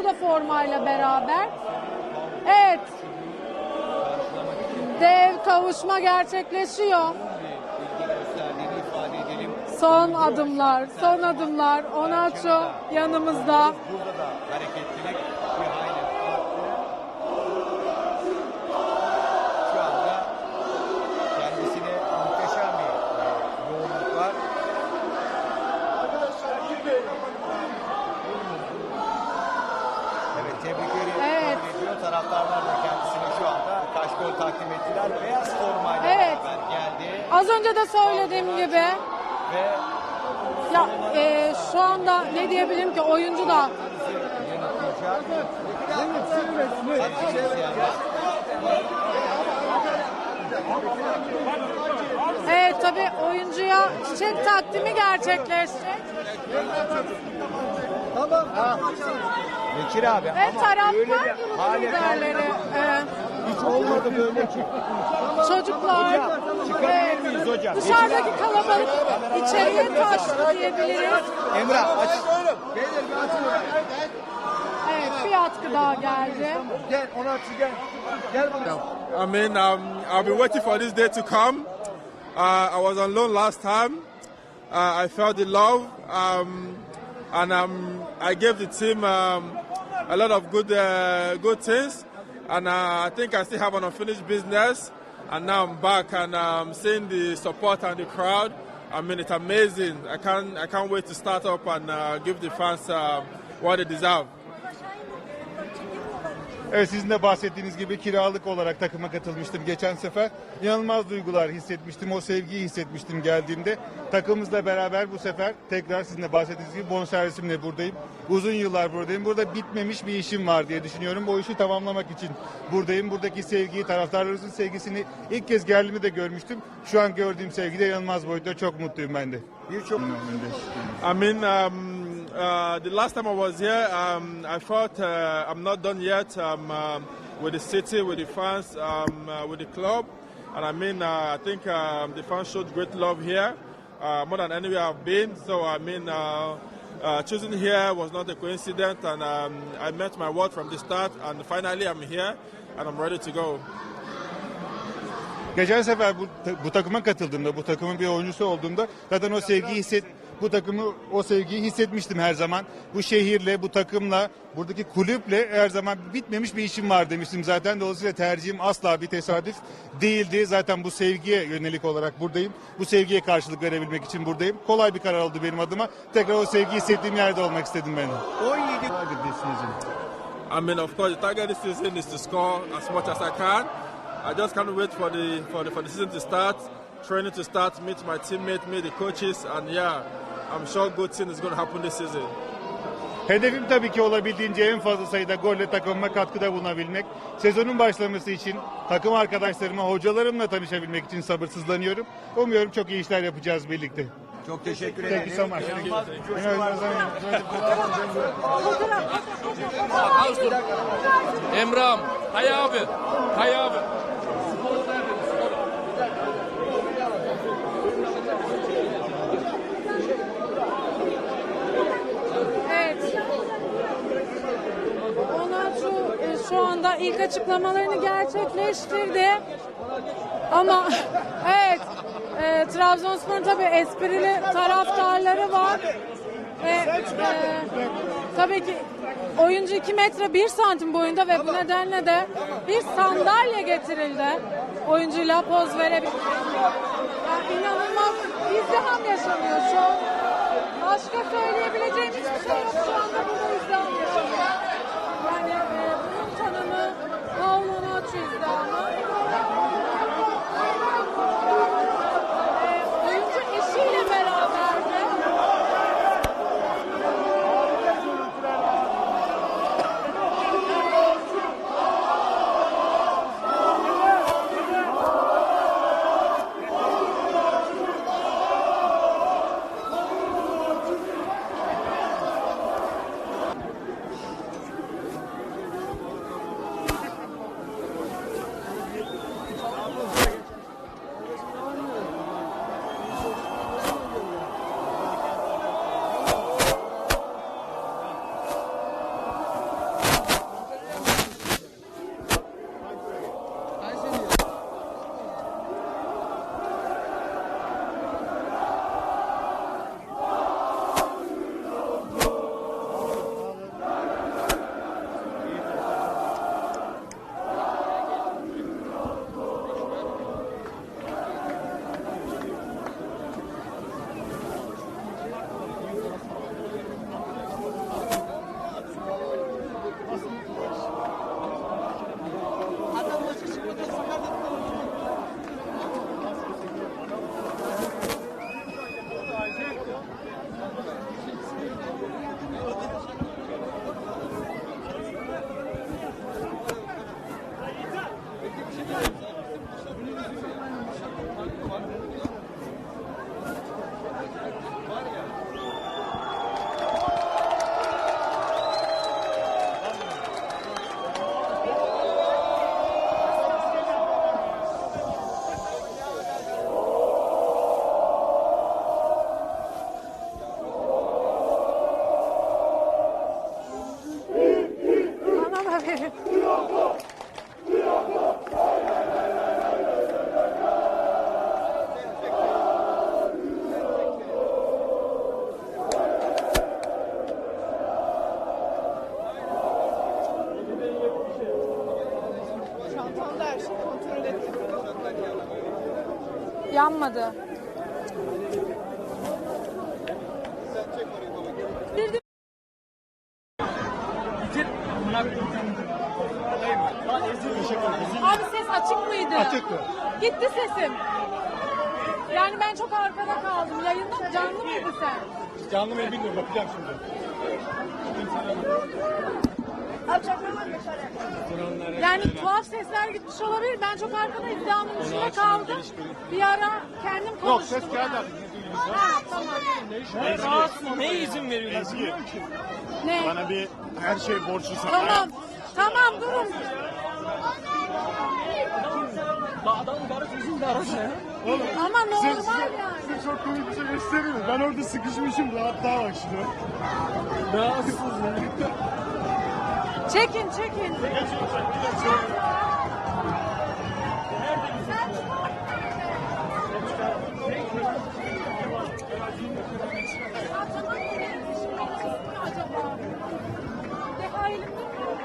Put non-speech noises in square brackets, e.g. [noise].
o da formayla beraber. Evet. Dev kavuşma gerçekleşiyor. Son adımlar, son adımlar. Onaço yanımızda. Burada da hareketlilik kabul ediyor. Taraftarlar da kendisine şu anda kaş gol takdim ettiler. Beyaz formayla Evet. beraber geldi Az önce de söylediğim gibi ve ya e, şu anda ne diyebilirim ki oyuncu da Evet tabii oyuncuya çiçek takdimi gerçekleşecek. Bekir abi Ve ama taraftar öyle bir grubu hale liderleri, e, hiç olmadı böyle ki. çocuklar, çıkabilir miyiz hocam? dışarıdaki kalabalık içeriye taştı diyebiliriz. Emrah aç. Evet bir atkı daha geldi. Gel ona aç gel. Gel bana. I mean, um, I've been waiting for this day to come. Uh, I was on loan last time. Uh, I felt the love, um, and um, I gave the team um, a lot of good, uh, good things. And uh, I think I still have an unfinished business. And now I'm back and um, seeing the support and the crowd. I mean, it's amazing. I can't, I can't wait to start up and uh, give the fans uh, what they deserve. Evet sizin de bahsettiğiniz gibi kiralık olarak takıma katılmıştım geçen sefer. İnanılmaz duygular hissetmiştim. O sevgiyi hissetmiştim geldiğimde. Takımımızla beraber bu sefer tekrar sizin de bahsettiğiniz gibi bonservisimle buradayım. Uzun yıllar buradayım. Burada bitmemiş bir işim var diye düşünüyorum. Bu işi tamamlamak için buradayım. Buradaki sevgiyi, taraftarlarımızın sevgisini ilk kez geldiğimde de görmüştüm. Şu an gördüğüm sevgi de inanılmaz boyutta. Çok mutluyum ben de. Birçok I mean, um, uh, the last time I was here, um, I thought uh, I'm not done yet um, um, with the city, with the fans, um, uh, with the club. And I mean, uh, I think um, the fans showed great love here, uh, more than anywhere I've been. So, I mean, choosing here was not a coincidence. And um, I met my word from the start. And finally, I'm here and I'm ready to go. Geçen sefer bu, bu takıma bu takımın bir oyuncusu olduğumda zaten o sevgiyi hisset, bu takımı, o sevgiyi hissetmiştim her zaman. Bu şehirle, bu takımla, buradaki kulüple her zaman bitmemiş bir işim var demiştim zaten. Dolayısıyla tercihim asla bir tesadüf değildi. Zaten bu sevgiye yönelik olarak buradayım. Bu sevgiye karşılık verebilmek için buradayım. Kolay bir karar oldu benim adıma. Tekrar o sevgiyi hissettiğim yerde olmak istedim ben. de. 17 I mean, of course, the target this season is to score as much as I can. I just can't wait for the for the for the season to start, training to start, meet my teammates, meet the coaches, and yeah, I'm sure good thing is going to happen this season. Hedefim tabii ki olabildiğince en fazla sayıda golle takımıma katkıda bulunabilmek. Sezonun başlaması için takım arkadaşlarıma, hocalarımla tanışabilmek için sabırsızlanıyorum. Umuyorum çok iyi işler yapacağız birlikte. Çok teşekkür Thank ederim. you so much. İnanılmaz bir coşku var. Emrah'ım, abi, Hay abi. Evet. Onaçu e, şu anda ilk açıklamalarını gerçekleştirdi. Ama [laughs] evet e, Trabzonspor'un tabii esprili taraftarları var. Ve e, tabii ki oyuncu 2 metre 1 santim boyunda ve bu nedenle de bir sandalye getirildi. Oyuncuyla poz verebilir. Çantamda her şey kontrol ettim. Yanmadı. Abi ses açık mıydı? Açıktı. Gitti sesim. Yani ben çok arkada kaldım. Yayında canlı mıydı sen? Canlı mı bilmiyorum bakacağım şimdi. Yani tuhaf sesler gitmiş olabilir. Ben çok arkada iddiamın içinde kaldım. Bir ara kendim konuştum. Yok ses geldi artık. Ha, tamam. Ne izin veriyorsun? Ne? Bana bir her şey borçlusun. Tamam. Tamam durun. Adam garip yüzün de arası. Ama normal yani. Size çok komik bir şey mi? Ben orada sıkışmışım rahatlığa bak şuna. Rahatsız ya. Çekin çekin. Acaba? Ne halim